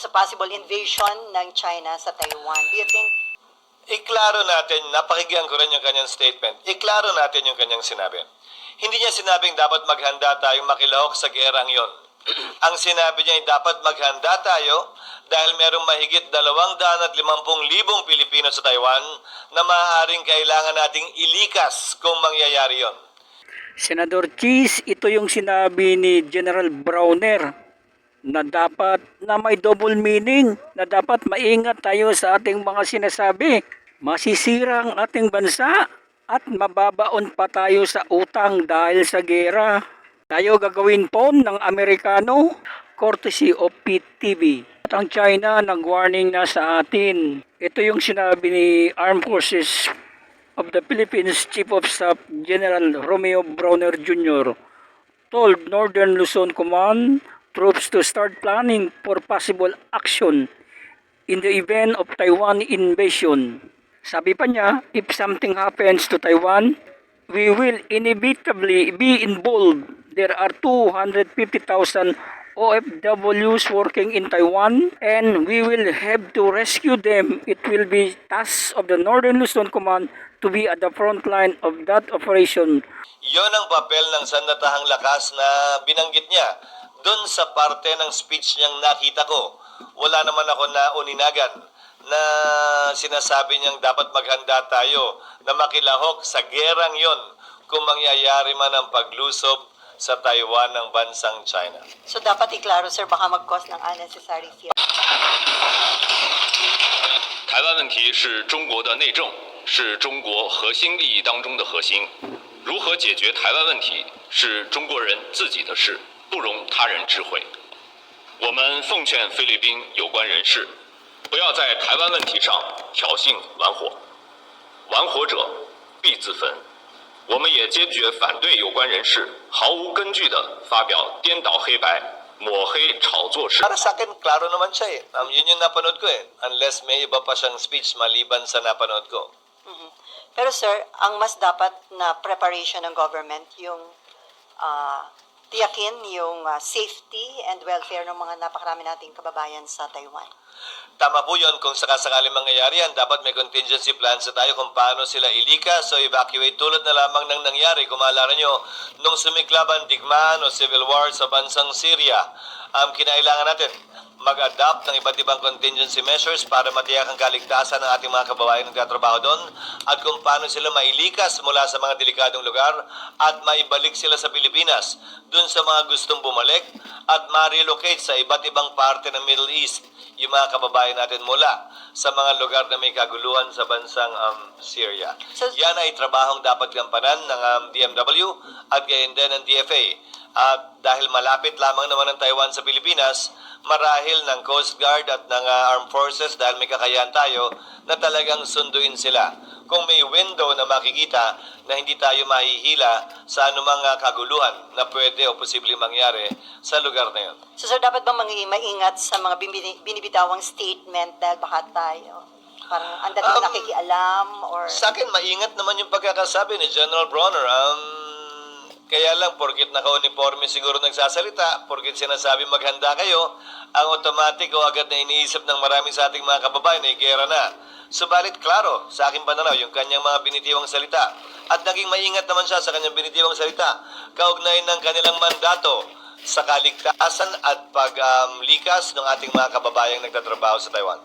sa possible invasion ng China sa Taiwan. Do you think Iklaro natin, napakinggan ko rin yung kanyang statement, iklaro natin yung kanyang sinabi. Hindi niya sinabing dapat maghanda tayong makilahok sa gerang yon. Ang sinabi niya ay dapat maghanda tayo dahil merong mahigit 250,000 Pilipino sa Taiwan na maaaring kailangan nating ilikas kung mangyayari yon. Senador Cheese, ito yung sinabi ni General Browner na dapat na may double meaning, na dapat maingat tayo sa ating mga sinasabi. Masisira ang ating bansa at mababaon pa tayo sa utang dahil sa gera. Tayo gagawin po ng Amerikano, courtesy of PTV. At ang China nag-warning na sa atin. Ito yung sinabi ni Armed Forces of the Philippines Chief of Staff General Romeo Browner Jr. told Northern Luzon Command troops to start planning for possible action in the event of Taiwan invasion. Sabi pa niya, if something happens to Taiwan, we will inevitably be involved. There are 250,000 OFWs working in Taiwan and we will have to rescue them. It will be task of the Northern Luzon Command to be at the front line of that operation. Yon ang papel ng sandatahang lakas na binanggit niya. Doon sa parte ng speech niyang nakita ko, wala naman ako na uninagan na sinasabi niyang dapat maghanda tayo na makilahok sa gerang yon kung mangyayari man ang paglusob sa Taiwan ng bansang China. so dapat iklaro sir baka mag-cause ng unnecessary fear? 台湾问题是中国的内政，是中国核心利益当中的核心。如何解决台湾问题是中国人自己的事， 不容他人知会。我们奉劝菲律宾有关人士，不要在台湾问题上挑衅玩火，玩火者必自焚。我们也坚决反对有关人士毫无根据地发表颠倒黑白、抹黑炒作式。 Para sa akin, klaro naman siya eh. Um, yun yung napanood ko eh. Unless may iba pa siyang speech maliban sa napanood ko. Pero sir, ang mas dapat na preparation ng government yung ah, tiyakin yung ah, safety and welfare ng mga napakarami nating kababayan sa Taiwan. Tama po yun kung sakasakaling mangyayari yan, dapat may contingency plan sa tayo kung paano sila ilikas o evacuate tulad na lamang ng nangyari. Kung maalala nyo, nung sumiklaban digmaan o civil war sa bansang Syria, um, kinailangan natin mag-adapt ng iba't ibang contingency measures para matiyak ang kaligtasan ng ating mga kababayan na nagtatrabaho doon at kung paano sila mailikas mula sa mga delikadong lugar at maibalik sila sa Pilipinas dun sa mga gustong bumalik at ma-relocate sa iba't ibang parte ng Middle East yung mga kababayan natin mula sa mga lugar na may kaguluhan sa bansang um, Syria. So- Yan ay trabahong dapat gampanan ng um, DMW at gayon din ng DFA. At dahil malapit lamang naman ng Taiwan sa Pilipinas, marahil ng Coast Guard at ng uh, Armed Forces dahil may kakayahan tayo na talagang sunduin sila. Kung may window na makikita na hindi tayo mahihila sa anumang uh, kaguluhan na pwede o posibleng mangyari sa lugar na yun. So sir, dapat bang mangi- maingat sa mga binibitawang statement dahil baka tayo parang ang dating Um, nakikialam or Sa akin, maingat naman yung pagkakasabi ni General Bronner. Um, kaya lang, porkit naka-uniforme siguro nagsasalita, porkit sinasabi maghanda kayo, ang automatic o agad na iniisip ng marami sa ating mga kababayan ay gera na. Subalit, klaro, sa aking pananaw, yung kanyang mga binitiwang salita. At naging maingat naman siya sa kanyang binitiwang salita, kaugnay ng kanilang mandato sa kaligtasan at paglikas ng ating mga kababayang nagtatrabaho sa Taiwan.